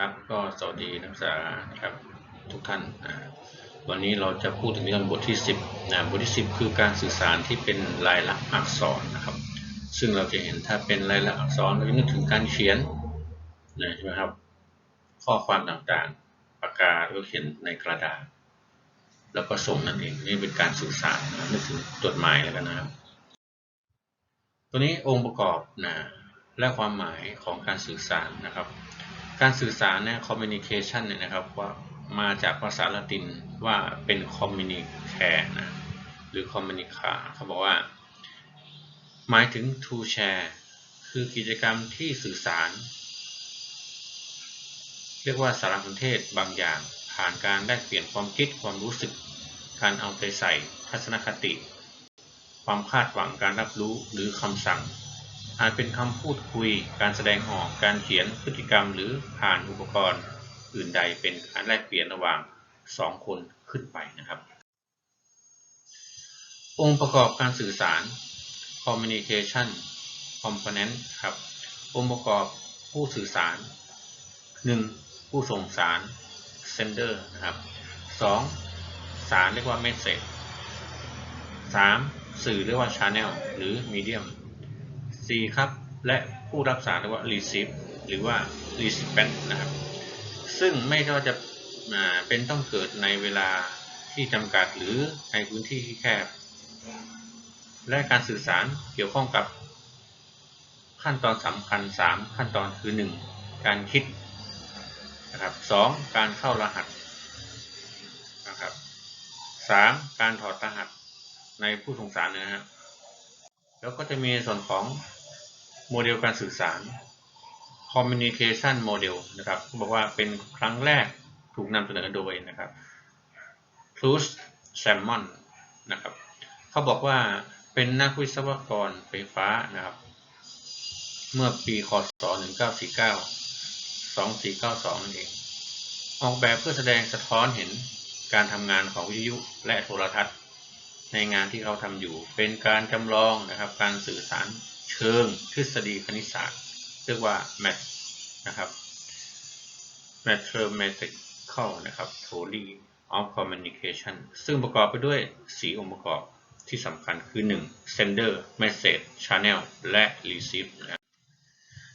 ครับก็สวัสดีนักศึกษานะครับทุกท่านวันนี้เราจะพูดถึงเรื่องบทที่ 10นะบทที่ 10 คือการสื่อสารที่เป็นลายลักษณ์อักษรนะครับ ซึ่งเราจะเห็นถ้าเป็นลายลักษณ์อักษรเราจะนึกถึงการเขียนนะใช่ไหมครับข้อความต่างๆปากกาหรือเขียนในกระดาษ แล้วก็ส่งนั่นเองนี่เป็นการสื่อสารนะนึกถึงจดหมายแล้วกันนะครับ ตัวนี้องค์ประกอบนะและความหมายของการสื่อสารนะครับ การสื่อสารเนี่ย communication เนี่ยนะครับว่ามาจากภาษาละตินว่าเป็น communicare นะหรือ communica เขาบอกว่า หมายถึง to share คือกิจกรรมที่สื่อสาร เรียกว่าสารสนเทศบางอย่าง ผ่านการแลกเปลี่ยนความคิดความรู้สึก การเอาใจใส่ ทัศนคติ ความคาดหวังการรับรู้หรือคำสั่ง อาจเป็นคำพูดคุย การแสดงออก การเขียนพฤติกรรมหรือผ่านอุปกรณ์ อื่นใดเป็นการแลกเปลี่ยนระหว่างสองคนขึ้นไปนะครับ องค์ประกอบการสื่อสาร communication component ครับ องค์ประกอบผู้สื่อสาร 1. ผู้ส่งสาร sender นะครับ 2. สารเรียกว่า message 3. สื่อเรียกว่า channel หรือ medium 4. ครับ และผู้รับสารเรียกว่า receive หรือว่า recipient นะครับ ซึ่งไม่ว่าจะเป็นต้องเกิดในเวลาที่จำกัดหรือในพื้นที่ที่แคบ และการสื่อสารเกี่ยวข้องกับขั้นตอนสำคัญ 3 ขั้นตอนคือ 1. การคิดนะครับ 2. การเข้ารหัสนะครับ 3. การถอดรหัสในผู้ส่งสารนะฮะแล้วก็จะมีส่วนของ โมเดลการสื่อสาร communication model นะครับบอกว่าเป็นครั้งแรกถูกนำเสนอโดยนะครับ p l u s Salmon นะครับเขาบอกว่าเป็นนักวิศวกรไฟฟ้านะครับ เมื่อปีคศ 1949 2492นั่นเอง ออกแบบเพื่อแสดงสะท้อนเห็นการทำงานของวิทยุและโทรทัศน์ ในงานที่เขาทำอยู่เป็นการจำลองนะครับการสื่อสาร เชิงทฤษฎีคณิตศาสตร์ เรียกว่า math นะครับ mathematical นะครับ theory of communication ซึ่งประกอบไปด้วย 4 องค์ประกอบที่สำคัญคือ 1. sender message channel และ receive นะ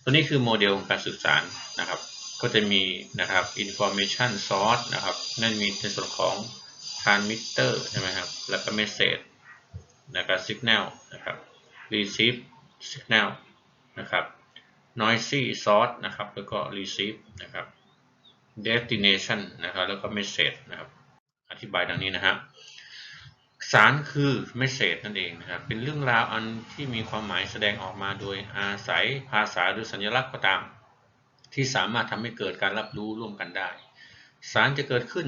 ตัวนี้คือโมเดลของการสื่อสารนะครับ ก็จะมีนะครับ information source นะครับ นั่นมีในส่วนของ transmitter ใช่ไหมครับ แล้วก็ message นะครับ signal นะครับ receive signal นะครับ noisy source นะครับ แล้วก็ receive นะครับ destination นะครับ แล้วก็ message นะครับ อธิบายดังนี้นะครับ สารคือ message นั่นเองนะครับ เป็นเรื่องราวอันที่มีความหมายแสดงออกมาโดยอาศัยภาษาหรือสัญลักษณ์ก็ตาม ที่สามารถทำให้เกิดการรับรู้ร่วมกันได้ สารจะเกิดขึ้น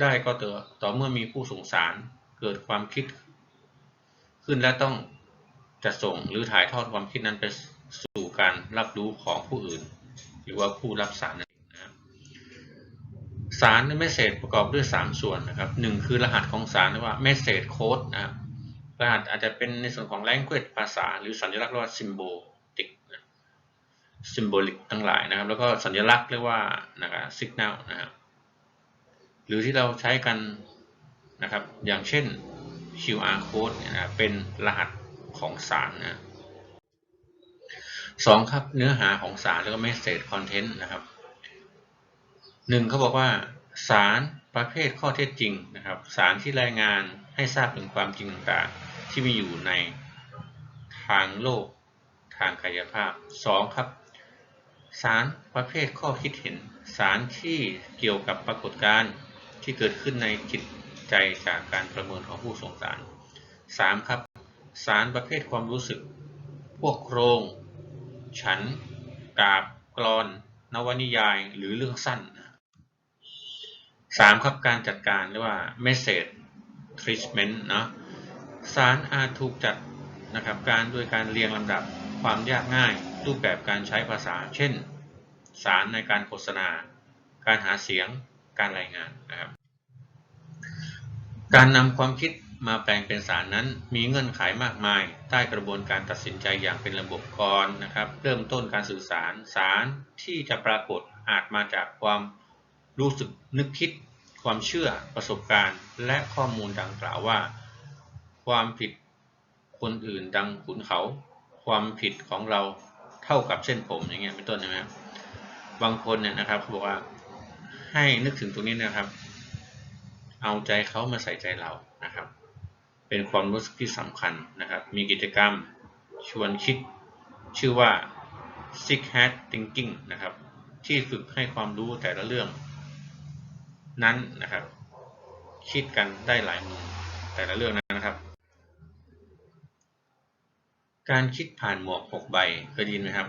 ได้ก็ต่อต่อเมื่อมีผู้ส่งสารเกิดความคิดขึ้นและต้อง จะส่งหรือถ่ายทอดความคิดนั้นไปสู่การรับรู้ของผู้อื่น หรือว่าผู้รับสารนั่นเองนะครับสารในเมสเซจประกอบด้วย 3 ส่วนนะครับหนึ่งคือรหัสของสารเรียกว่าเมสเซจโค้ดนะครับรหัสอาจจะเป็นในส่วนของ language ภาษา หรือสัญลักษณ์เรียกว่า symbolic นะ symbolic ทั้งหลายนะครับ แล้วก็สัญลักษณ์เรียกว่านะครับ signal นะครับหรือที่เราใช้กันนะครับอย่างเช่น QR code เนี่ยนะเป็นรหัส ของสารนะสองครับเนื้อหาของสารแล้วก็ message content นะครับหนึ่งเขาบอกว่าสารประเภทข้อเท็จจริงนะครับ สารที่รายงานให้ทราบถึงความจริงต่างๆที่มีอยู่ในทางโลกทางกายภาพสองครับ สารประเภทข้อคิดเห็น สารที่เกี่ยวกับปรากฏการณ์ที่เกิดขึ้นในจิตใจจากการประเมินของผู้ส่งสารสามครับ สารประเภทความรู้สึก พวกโครง ฉัน กาบ กรอน นวนิยาย หรือเรื่องสั้นสามครับการจัดการเรียกว่า message treatment เนาะสารอาจถูกจัดนะครับการด้วยการเรียงลำดับความยากง่าย รูปแบบการใช้ภาษา เช่น สารในการโฆษณา การหาเสียง การรายงานนะครับ การนำความคิด มาแปลงเป็นสารนั้นมีเงื่อนไขมากมาย ใต้กระบวนการตัดสินใจอย่างเป็นระบบก่อนนะครับ เริ่มต้นการสื่อสารสารที่จะปรากฏอาจมาจากความรู้สึกนึกคิด ความเชื่อประสบการณ์ และข้อมูลดังกล่าวว่า ความผิดคนอื่นดังขุนเขา ความผิดของเราเท่ากับเส้นผมอย่างเงี้ยเป็นต้นใช่ไหมครับบางคนเนี่ยนะครับเขาบอกว่าให้นึกถึงตรงนี้นะครับ เอาใจเขามาใส่ใจเรานะครับ เป็นความรู้สึกที่สำคัญนะครับ มีกิจกรรมชวนคิดชื่อว่า Six Hat Thinking นะครับ ที่ฝึกให้ความรู้แต่ละเรื่อง นั้นนะครับ คิดกันได้หลายมุมแต่ละเรื่องนั้นนะครับ การคิดผ่านหมวก 6 ใบเคยได้ยินไหมครับ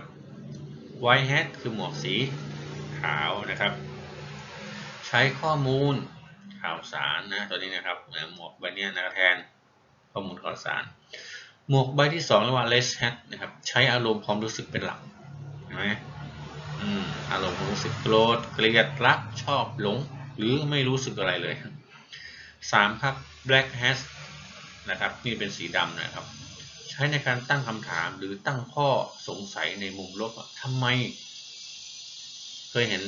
White Hat คือหมวกสีขาวนะครับ ใช้ข้อมูลข่าวสารนะตัวนี้นะครับหมวกใบนี้นะแทน ข้อมูลข่าวสาร หมวกใบที่2เรียกว่า less hat นะครับ ใช้อารมณ์ความรู้สึกเป็นหลักเห็นไหมอืมอารมณ์ความรู้สึกโกรธเกลียดรักชอบหลง หรือไม่รู้สึกอะไรเลย 3 ครับ black hat นะครับ นี่เป็นสีดำนะครับ ใช้ในการตั้งคำถามหรือตั้งข้อสงสัยในมุมลบทำไม เคยเห็น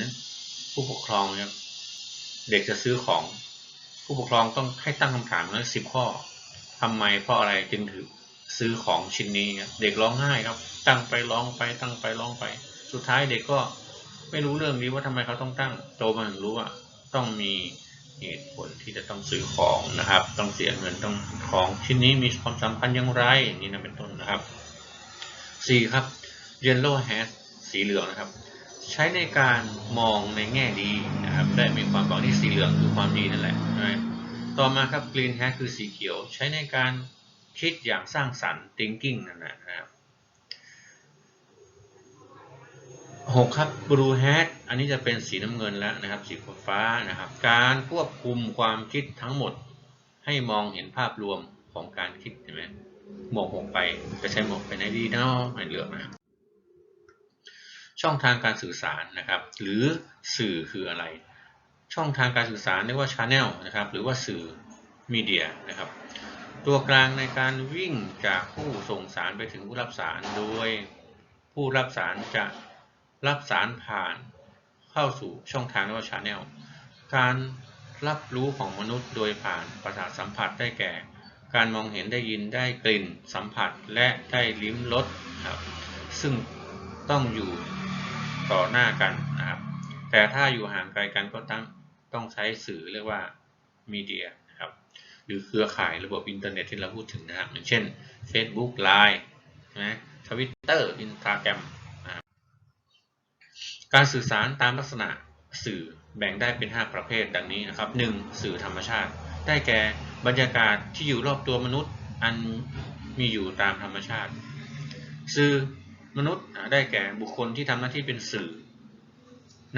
ผู้ปกครองครับเด็กจะซื้อของผู้ปกครองต้องให้ตั้งคำถามแล้วสิบข้อ ทำไมเพราะอะไรจึงถือซื้อของชิ้นนี้เด็กร้องไห้ครับ ตั้งไปร้องไปตั้งไปร้องไป สุดท้ายเด็กก็ไม่รู้เรื่องนี้ว่าทำไมเขาต้องตั้งโตมาถึงรู้ว่าต้องมีเหตุผลที่จะต้องซื้อของนะครับ ต้องเสียเงินต้องของชิ้นนี้มีความสำคัญอย่างไรนี่นะเป็นต้นนะครับ 4. ครับ yellow hat สีเหลืองนะครับ ใช้ในการมองในแง่ดีนะครับและมีความหวังที่สีเหลืองคือความดีนั่นแหละนะ ต่อมาครับ green hat คือสีเขียวใช้ในการคิดอย่างสร้างสรรค์ thinking นั่นนะครับ6ครับ blue hat อันนี้จะเป็นสีน้ำเงินแล้วนะครับ สีฟ้านะครับ การควบคุมความคิดทั้งหมด ให้มองเห็นภาพรวมของการคิดใช่ไหมหมวกหกไปจะใช้หมวกไปไหนดีเนาะไม่เลือกนะช่องทางการสื่อสารนะครับ หรือสื่อคืออะไร ช่องทางการสื่อสารเรียกว่า channel นะครับหรือว่าสื่อมีเดียนะครับตัวกลางในการวิ่งจากผู้ส่งสารไปถึงผู้รับสาร โดยผู้รับสารจะรับสารผ่านเข้าสู่ช่องทางเรียกว่า channel การรับรู้ของมนุษย์โดยผ่านประสาทสัมผัสได้แก่ การมองเห็นได้ยินได้กลิ่นสัมผัสและได้ลิ้มรสครับซึ่งต้องอยู่ต่อหน้ากัน แต่ถ้าอยู่ห่างไกลกันก็ต้องต้องใช้สื่อเรียกว่ามีเดียนะครับ หรือเครือข่ายระบบอินเทอร์เน็ตที่เราพูดถึงนะครับอย่างเช่น Facebook Line นะทวิตเตอร์อินสตาแกรมการสื่อสารตามลักษณะสื่อแบ่งได้เป็น 5 ประเภทดังนี้นะครับ 1. สื่อธรรมชาติ ได้แก่บรรยากาศที่อยู่รอบตัวมนุษย์อันมีอยู่ตามธรรมชาติ สื่อมนุษย์ได้แก่บุคคลที่ทำหน้าที่เป็นสื่อ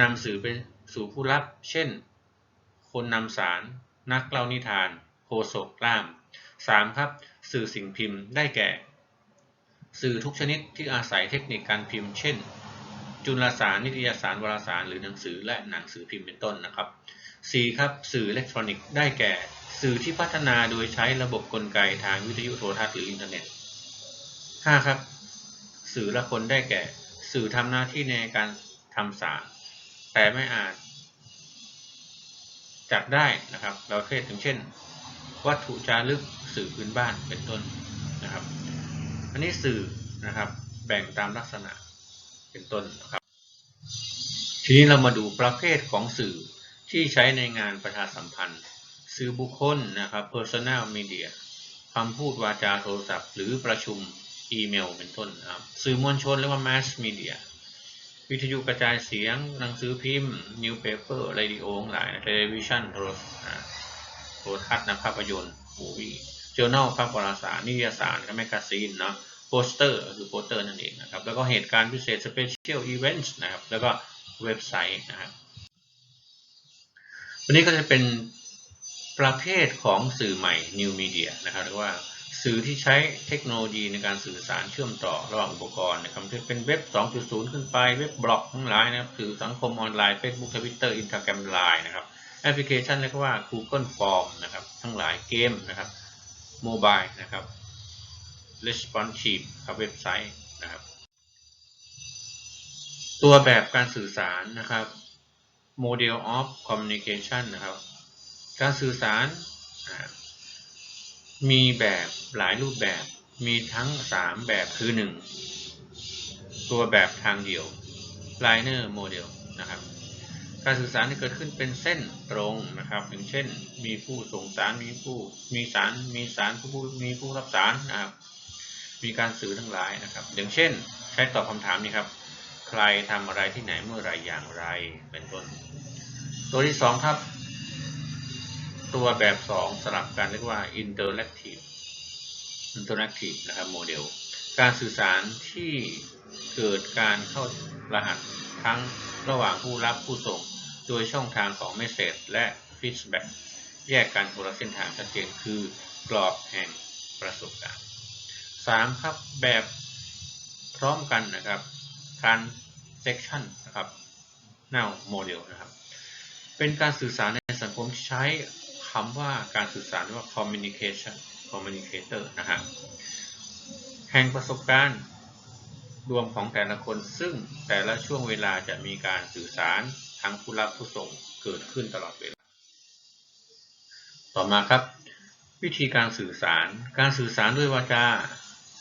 นำสื่อไปสู่ผู้รับ เช่น คนนำสาร นักเล่านิทานโฆษกล่าม 3. ครับ สื่อสิ่งพิมพ์ได้แก่ สื่อทุกชนิดที่อาศัยเทคนิคการพิมพ์ เช่น จุลสาร นิตยสาร วารสาร หรือหนังสือและหนังสือพิมพ์เป็นต้นนะครับ 4. ครับ สื่ออิเล็กทรอนิกส์ได้แก่ สื่อที่พัฒนาโดยใช้ระบบกลไกทางวิทยุโทรทัศน์หรืออินเทอร์เน็ต 5. ครับ สื่อละคนได้แก่ สื่อทำหน้าที่ในการทำสาร แต่ไม่อาจ จัดได้นะครับประเภทอย่างเช่น วัตถุจารึกสื่อพื้นบ้านเป็นต้นนะครับ อันนี้สื่อนะครับ แบ่งตามลักษณะเป็นต้นนะครับ ทีนี้เรามาดูประเภทของสื่อที่ใช้ในงานประชาสัมพันธ์ สื่อบุคคลนะครับ personal media คำพูดวาจาโทรศัพท์ หรือประชุมอีเมลเป็นต้นนะครับ สื่อมวลชนเรียกว่า mass media วิทยุกระจายเสียง หนังสือพิมพ์ newspaper radio หลายเทเลวิชันโทรโทรทัศน์นะภาพยนตร์ movie journal ภาพวารสารนิยสารแมกกาซีนเนาะโปสเตอร์คือโปสเตอร์นั่นเองนะครับ แล้วก็เหตุการณ์พิเศษ special events นะครับ แล้วก็เว็บไซต์นะครับ วันนี้ก็จะเป็นประเภทของสื่อใหม่ new media นะครับเรียกว่า สื่อที่ใช้เทคโนโลยีในการสื่อสารเชื่อมต่อระหว่างอุปกรณ์นะครับเป็นเว็บ 2.0 ขึ้นไปเว็บบล็อกทั้งหลายนะครับสื่อสังคมออนไลน์ Facebook Twitter Instagram Line นะครับแอปพลิเคชันเรียกว่า Google Form นะครับทั้งหลายเกมนะครับโมบายนะครับ responsive ครับเว็บไซต์นะครับ ตัวแบบการสื่อสารนะครับ model of communication นะครับ การสื่อสาร มีแบบหลายรูปแบบ มีทั้ง 3 แบบคือ 1 ตัวแบบทางเดี่ยว liner model นะครับ การสื่อสารที่เกิดขึ้นเป็นเส้นตรงนะครับ อย่างเช่น มีผู้ส่งสาร มีผู้ มีสาร มีสารผู้มีผู้รับสารนะครับ มีการสื่อทั้งหลายนะครับ อย่างเช่น ใช้ตอบคำถามนี้ครับ ใครทำอะไรที่ไหนเมื่อไรอย่างไร เป็นต้น ตัวที่2ครับ ตัวแบบ2สลับกันเรียกว่า interactive interactive นะครับโมเดล การสื่อสารที่เกิดการเข้ารหัสทั้งระหว่างผู้รับผู้ส่ง โดยช่องทางของ Message และ Feedback แยกกันคนละเส้นทางชัดเจนคือกรอบแห่งประสบการณ์ 3. ครับแบบพร้อมกันนะครับ transaction นะครับ now model นะครับ เป็นการสื่อสารในสังคมใช้ คำว่าการสื่อสารว่า communication communicator นะฮะแห่งประสบการณ์รวมของแต่ละคนซึ่งแต่ละช่วงเวลาจะมีการสื่อสารทั้งผู้รับผู้ส่งเกิดขึ้นตลอดเวลา ต่อมาครับ วิธีการสื่อสาร การสื่อสารด้วยวาจา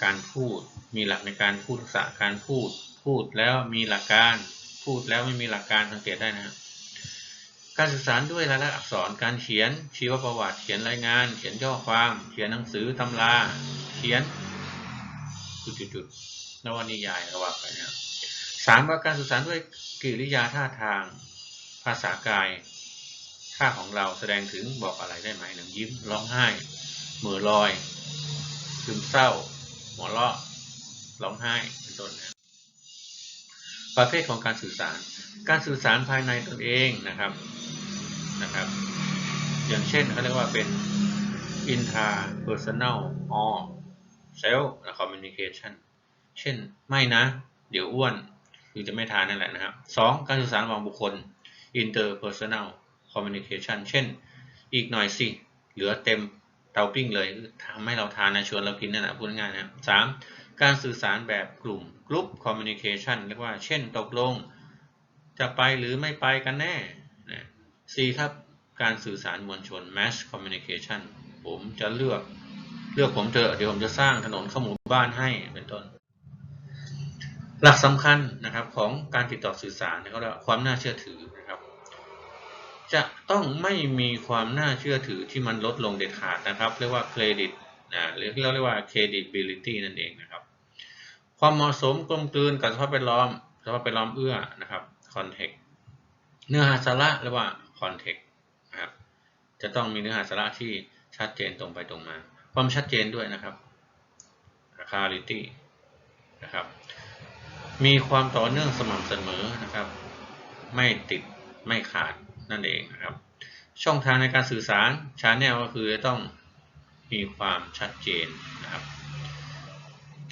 การพูด มีหลักในการพูดทักษะการพูด พูดแล้วมีหลักการ พูดแล้วไม่มีหลักการสังเกตได้นะครับ การสื่อสารด้วยลายลักษณ์อักษร การเขียน ชีวประวัติ เขียนรายงาน เขียนย่อความ เขียนหนังสือตำรา เขียน จุดๆนวนิยายระว่าไปนะสามว่าการสื่อสารด้วยกิริยาท่าทาง ภาษากาย ท่าของเราแสดงถึงบอกอะไรได้ไหมหนึ่งยิ้ม ร้องไห้เหม่อลอยซึมเศร้า หัวเราะ ร้องไห้ เป็นต้นนะ ประเภทของการสื่อสาร การสื่อสารภายในตนเองนะครับนะครับ อย่างเช่นเขาเรียกว่าเป็น intrapersonal or self communication เช่นไม่นะ เดี๋ยวอ้วนคือจะไม่ทานนั่นแหละนะครับสองการสื่อสารระหว่างบุคคล interpersonal communication เช่น อีกหน่อยสิ เหลือเต็มเตาปิ้งเลยทำให้เราทานนะชวนเรากินนั่นแหละพูดง่ายๆนะครับสาม การสื่อสารแบบกลุ่ม group communication เรียกว่า เช่นตกลง จะไปหรือไม่ไปกันแน่นะสี่ครับ การสื่อสารมวลชน mass communication ผมจะเลือกเลือกผมเถอะเดี๋ยวผมจะสร้างถนนข้าหมู่บ้านให้เป็นต้น หลักสำคัญนะครับของการติดต่อสื่อสารเขาเรียกว่าความน่าเชื่อถือนะครับ จะต้องไม่มีความน่าเชื่อถือที่มันลดลงเด็ดขาดนะครับ เรียกว่าเครดิตนะหรือเราเรียกว่า credibility นั่นเองนะครับ ความเหมาะสมกลมกลืนกับสภาพแวดล้อมสภาพแวดล้อมเอื้อนะครับ context เนื้อหาสาระเรียกว่า context นะครับจะต้องมีเนื้อหาสาระที่ชัดเจนตรงไปตรงมา ความชัดเจนด้วยนะครับ clarity นะครับมีความต่อเนื่องสม่ำเสมอนะครับ ไม่ติดไม่ขาดนั่นเองนะครับ ช่องทางในการสื่อสารชาแนลก็คือจะต้องมีความชัดเจนนะครับ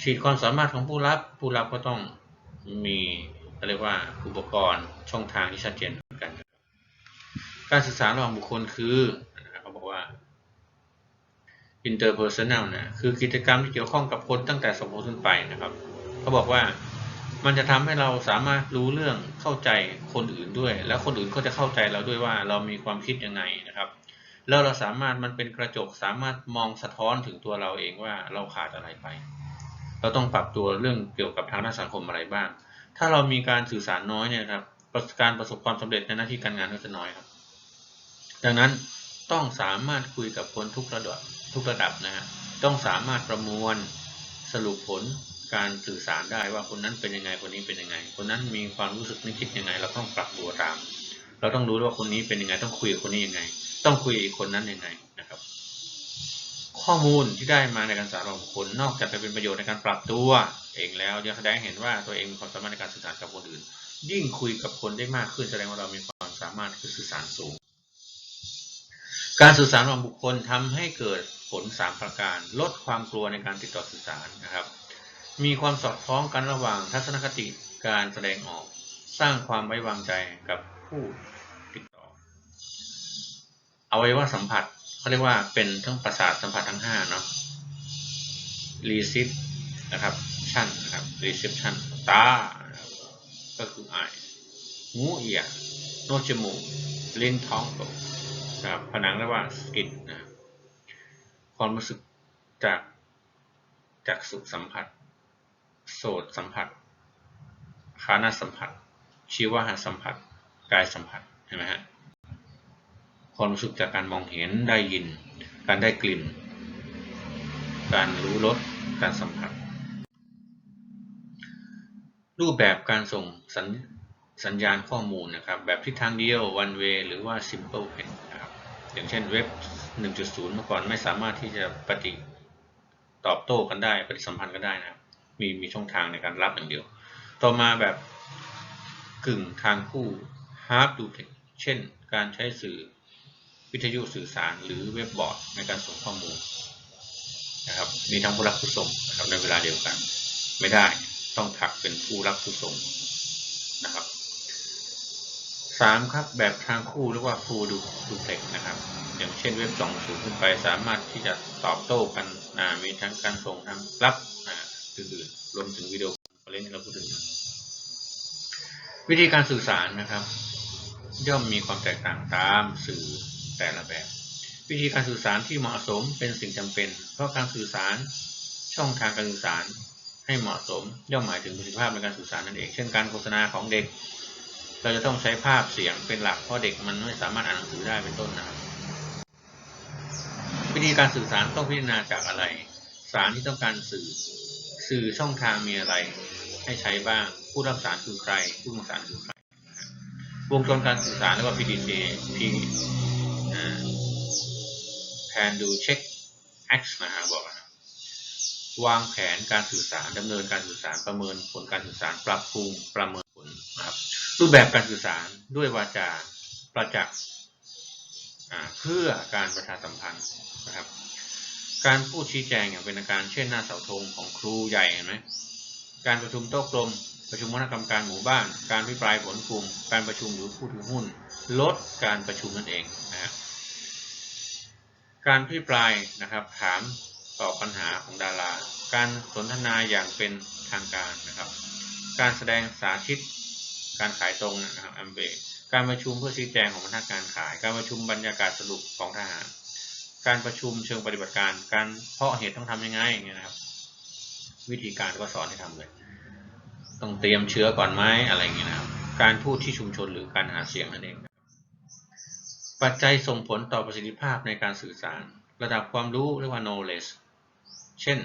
ขีดความสามารถของผู้รับ ผู้รับก็ต้องมีเรียกว่าอุปกรณ์ช่องทางที่ชัดเจนเหมือนกัน การสื่อสารระหว่างบุคคลคือเขาบอกว่า interpersonal นะคือกิจกรรมที่เกี่ยวข้องกับคนตั้งแต่สมมติขึ้นไปนะครับเขาบอกว่ามันจะทำให้เราสามารถรู้เรื่องเข้าใจคนอื่นด้วย แล้วคนอื่นก็จะเข้าใจเราด้วยว่าเรามีความคิดยังไงนะครับ แล้วเราสามารถมันเป็นกระจกสามารถมองสะท้อนถึงตัวเราเองว่าเราขาดอะไรไป เราต้องปรับตัวเรื่องเกี่ยวกับทางด้านสังคมอะไรบ้าง ถ้าเรามีการสื่อสารน้อยเนี่ยครับการประสบความสำเร็จในหน้าที่การงานก็จะน้อยครับ ดังนั้นต้องสามารถคุยกับคนทุกระดับทุกระดับนะฮะต้องสามารถประมวลสรุปผลการสื่อสารได้ว่าคนนั้นเป็นยังไงคนนี้เป็นยังไง คนนั้นมีความรู้สึกนึกคิดยังไง เราต้องปรับตัวตาม เราต้องรู้ว่าคนนี้เป็นยังไง ต้องคุยกับคนนี้ยังไง ต้องคุยกับอีกคนนั้นยังไง ข้อมูลที่ได้มาในการสื่อสารของบุคคลนอกจากจะเป็นประโยชน์ในการปรับตัว เองแล้วยังแสดงเห็นว่าตัวเองมีความสามารถในการสื่อสารกับคนอื่น ยิ่งคุยกับคนได้มากขึ้นแสดงว่าเรามีความสามารถคือสื่อสารสูง การสื่อสารระหว่างบุคคลทำให้เกิดผล 3 ประการ ลดความกลัวในการติดต่อสื่อสารนะครับ มีความสอดคล้องกันระหว่างทัศนคติการแสดงออก สร้างความไว้วางใจกับผู้ติดต่ออวัยวะสัมผัส เขาเรียกว่าเป็นทั้งประสาทสัมผัสทั้ง5เนาะ receive นะครับชั่นนะครับ reception ตา ก็คือ eye หูเอียโนจมูกลิ้นท้องโตนะครับผนังเระหว่าสกินนะครับความรู้สึกจากจากสุสัมผัส โสตสัมผัสคานาสัมผัส ชีวหสัมผัส กายสัมผัส เห็นไหมฮะ ความรู้สึกจากการมองเห็นได้ยิน การได้กลิ่น การรู้รสการสัมผัส รูปแบบการส่งสัญสัญญาณข้อมูลนะครับ แบบทิศทางเดียว one way หรือว่า simple pen นะครับอย่างเช่นเว็บ 1.0 เมื่อก่อนไม่สามารถที่จะปฏิตอบโต้กันได้ ปฏิสัมพันธ์กันได้นะครับ มีมีช่องทางในการรับอย่างเดียว ต่อมาแบบกึ่งทางคู่ half duplex เช่น การใช้สื่อ วิทยุสื่อสารหรือเว็บบอร์ดในการส่งข้อมูลนะครับมีทั้งผู้รับผู้ส่งนะครับในเวลาเดียวกัน ไม่ได้ต้องผลักเป็นผู้รับผู้ส่งนะครับสามครับแบบทางคู่เรียกว่า full duplex นะครับ อย่างเช่นเว็บ2 0ขึ้นไปสามารถที่จะตอบโต้กันนะมีทั้งการส่งทั้งรับนะอื่นๆรวมถึงวิดีโอคอนเฟอเรนซ์ที่เราพูดถึงวิธีการสื่อสารนะครับ ย่อมมีความแตกต่างตามสื่อ แต่ละแบบ วิธีการสื่อสารที่เหมาะสมเป็นสิ่งจำเป็น เพราะการสื่อสารช่องทางการสื่อสารให้เหมาะสมย่อมหมายถึงประสิทธิภาพในการสื่อสารนั่นเอง เช่นการโฆษณาของเด็ก เราจะต้องใช้ภาพเสียงเป็นหลักเพราะเด็กมันไม่สามารถอ่านหนังสือได้เป็นต้นนะครับวิธีการสื่อสารต้องพิจารณาจากอะไร สารที่ต้องการสื่อ สื่อช่องทางมีอะไร ให้ใช้บ้าง ผู้รับสารคือใคร ผู้ส่งสารคือใคร วงจรการสื่อสารเรียกว่า PDCA P แผนดูเช็ค X นะฮะบอกนะวางแผนการสื่อสารดำเนินการสื่อสารประเมินผลการสื่อสารปรับปรุงประเมินผลนะครับรูปแบบการสื่อสารด้วยวาจาประจักษ์เพื่อการประชาสัมพันธ์นะครับ การพูดชี้แจงอย่างเป็นทางการเช่นหน้าเสาธงของครูใหญ่เห็นไหมการประชุมโต๊ะกลม ประชุมคณะกรรมการหมู่บ้าน การพิปรายผลกลุ่ม การประชุมหรือผู้ถือหุ้น ลดการประชุมนั่นเองนะฮะ การพิปรายนะครับถามตอบปัญหาของดารา การสนทนาอย่างเป็นทางการนะครับ การแสดงสาธิต การขายตรงนะครับอัมเบการประชุมเพื่อชี้แจงของพนักงานขาย การประชุมบรรยากาศสรุปของทหาร การประชุมเชิงปฏิบัติการ การเพาะเหตุต้องทำยังไงอย่างเงี้ยนะครับ วิธีการก็สอนให้ทำเลยต้องเตรียมเชื้อก่อนไหมอะไรอย่างเงี้ยนะครับ การพูดที่ชุมชนหรือการหาเสียงนั่นเอง ปัจจัยส่งผลต่อประสิทธิภาพในการสื่อสาร ระดับความรู้เรียกว่า knowledge เช่น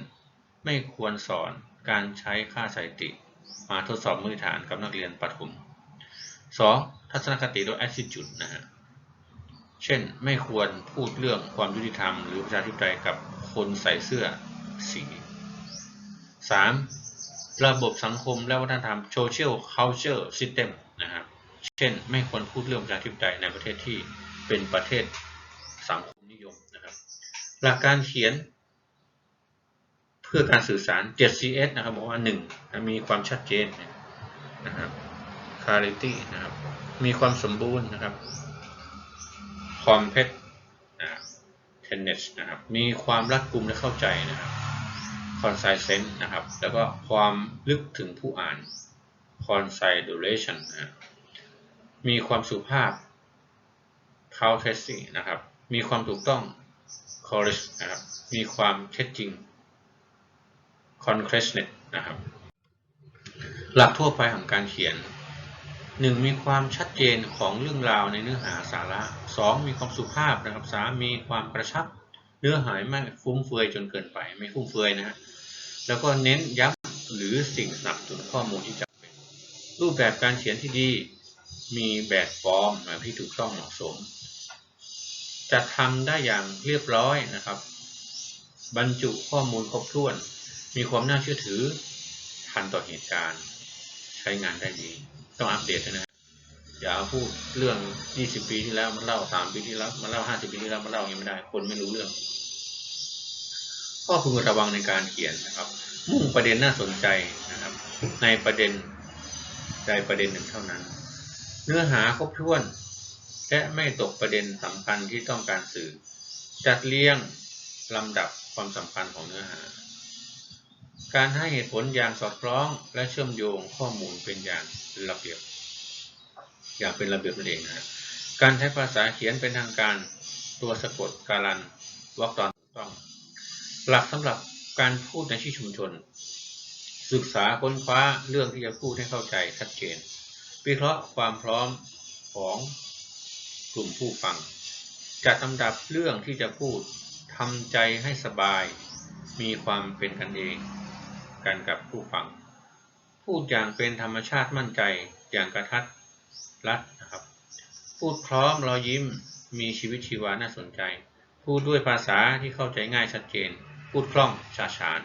ไม่ควรสอนการใช้ค่าสถิติ มาทดสอบมือฐานกับนักเรียนประถม 2. ทัศนคติโดย attitude นะฮะ เช่น ไม่ควรพูดเรื่องความยุติธรรม หรือประชาธิปไตยกับคนใส่เสื้อสี 3. ระบบสังคมและวัฒนธรรม social culture system นะครับ เช่น ไม่ควรพูดเรื่องประชาธิปไตยในประเทศที่ เป็นประเทศสังคมนิยมนะครับ หลักการเขียนเพื่อการสื่อสาร 7CS นะครับบอกว่า 1. มีความชัดเจนนะครับ clarity นะครับ มีความสมบูรณ์นะครับ complex นะครับ tennis นะครับ มีความรัดกุมและเข้าใจนะครับ concise นะครับ แล้วก็ความลึกถึงผู้อ่าน consideration นะมีความสุภาพ courtesy นะครับ มีความถูกต้อง courage นะครับ มีความเท็จจริง concreteness นะครับ หลักทั่วไปของการเขียน 1. มีความชัดเจนของเรื่องราวในเนื้อหาสาระ 2. มีความสุภาพนะครับ 3. มีความกระชับ เนื้อหาไม่ฟุ้งเฟือยจนเกินไป ไม่ฟุ้งเฟือยนะฮะ แล้วก็เน้นย้ำหรือสิ่งสนับสนุนข้อมูลที่จำเป็น รูปแบบการเขียนที่ดี มีแบบฟอร์มที่ถูกต้องเหมาะสม จะทำได้อย่างเรียบร้อยนะครับ บรรจุข้อมูลครบถ้วน มีความน่าเชื่อถือทันต่อเหตุการณ์ ใช้งานได้ดีต้องอัปเดตนะอย่าพูดเรื่อง 20 ปีที่แล้วมันเล่า 3 ปีที่แล้วมันเล่า 50 ปีที่แล้วมันเล่าอย่างนี้ไม่ได้ คนไม่รู้เรื่องข้อพึงระวังในการเขียนนะครับ มุ่งประเด็นน่าสนใจนะครับ ในประเด็นใดประเด็นหนึ่งเท่านั้น เนื้อหาครบถ้วน และไม่ตกประเด็นสำคัญที่ต้องการสื่อ จัดเรียงลำดับความสำคัญของเนื้อหา การให้เหตุผลอย่างสอดคล้องและเชื่อมโยงข้อมูลเป็นอย่างระเบียบ อย่างเป็นระเบียบนั่นเองนะครับการใช้ภาษาเขียนเป็นทางการตัวสะกดการันวรรคตอนถูกต้อง หลักสำหรับการพูดในที่ชุมชน ศึกษาค้นคว้าเรื่องที่จะพูดให้เข้าใจชัดเจนวิเคราะห์ความพร้อมของ กลุ่มผู้ฟัง จัดลำดับเรื่องที่จะพูดทำใจให้สบาย มีความเป็นกันเอง กันกับผู้ฟัง พูดอย่างเป็นธรรมชาติมั่นใจอย่างกระทัดรัดนะครับ พูดพร้อมรอยยิ้มมีชีวิตชีวาน่าสนใจ พูดด้วยภาษาที่เข้าใจง่ายชัดเจน พูดคล่องฉาฉาน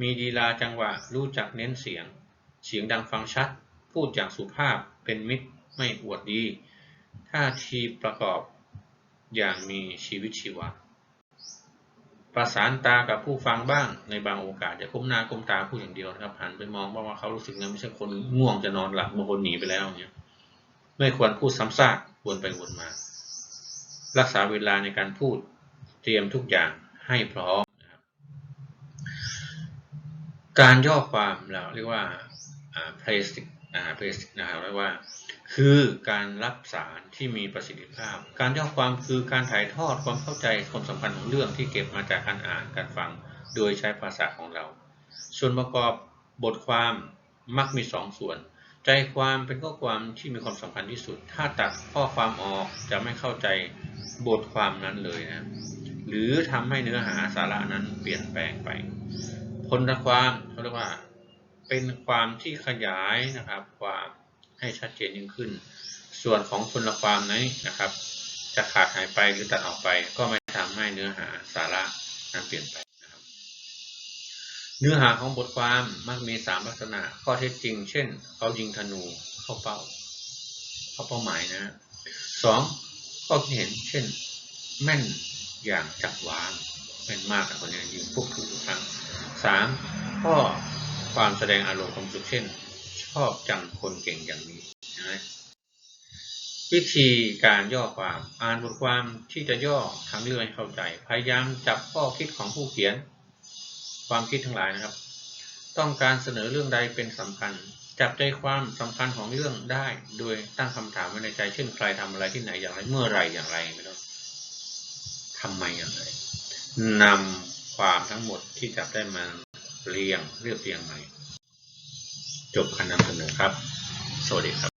มีดีลาจังหวะรู้จักเน้นเสียง เสียงดังฟังชัด พูดอย่างสุภาพเป็นมิตรไม่อวดดี ท่าทีประกอบอย่างมีชีวิตชีวา ประสานตากับผู้ฟังบ้างในบางโอกาสอย่าก้มหน้าก้มตาพูดอย่างเดียวนะครับหันไปมองว่าเขารู้สึกไงไม่ใช่คนง่วงจะนอนหลับบางคนหนีไปแล้วเนี่ยไม่ควรพูดซ้ำซากวนไปวนมา รักษาเวลาในการพูดเตรียมทุกอย่างให้พร้อมนะครับการย่อความเราเรียกว่าอ่า plastic อ่า plastic นะครับเรียกว่า คือการรับสารที่มีประสิทธิภาพ การย่อความคือการถ่ายทอดความเข้าใจความสำคัญของเรื่องที่เก็บมาจากการอ่านการฟัง โดยใช้ภาษาของเรา ส่วนประกอบบทความมักมีสองส่วน ใจความเป็นข้อความที่มีความสำคัญที่สุด ถ้าตัดข้อความออกจะไม่เข้าใจบทความนั้นเลยนะหรือทำให้เนื้อหาสาระนั้นเปลี่ยนแปลงไป ผลความเขาเรียกว่า เป็นความที่ขยายนะครับความให้ชัดเจนยิ่งขึ้น ส่วนของพลความนี้นนะครับ จะขาดหายไปหรือตัดออกไป ก็ไม่ทำให้เนื้อหาสาระนั้นเปลี่ยนไปนะครับ เนื้อหาของบทความมักมีสามลักษณะข้อเท็จจริง เช่นเขายิงธนูเข้าเป้าเข้าเป้าหมายนะสองข้อคิดเห็นเช่น แม่นอย่างจับวางแม่นมากกับคนนี้ยิงพวกถูกทุกครั้งสามข้อ ความแสดงอารมณ์ความสึกเช่น ชอบจังคนเก่งอย่างนี้นะวิธีการย่อความอ่านบทความที่จะย่อทั้งเรื่องให้เข้าใจ พยายามจับข้อคิดของผู้เขียน ความคิดทั้งหลายนะครับ ต้องการเสนอเรื่องใดเป็นสำคัญ จับใจความสำคัญของเรื่องได้ โดยตั้งคำถามไว้ในใจ เช่นใครทำอะไรที่ไหนอย่างไรเมื่อไรอย่างไรไม่ต้องทำไมอย่างไรนำความทั้งหมดที่จับได้มา เรียงเรียบเรียงใหม่ จบการนำเสนอครับ สวัสดีครับ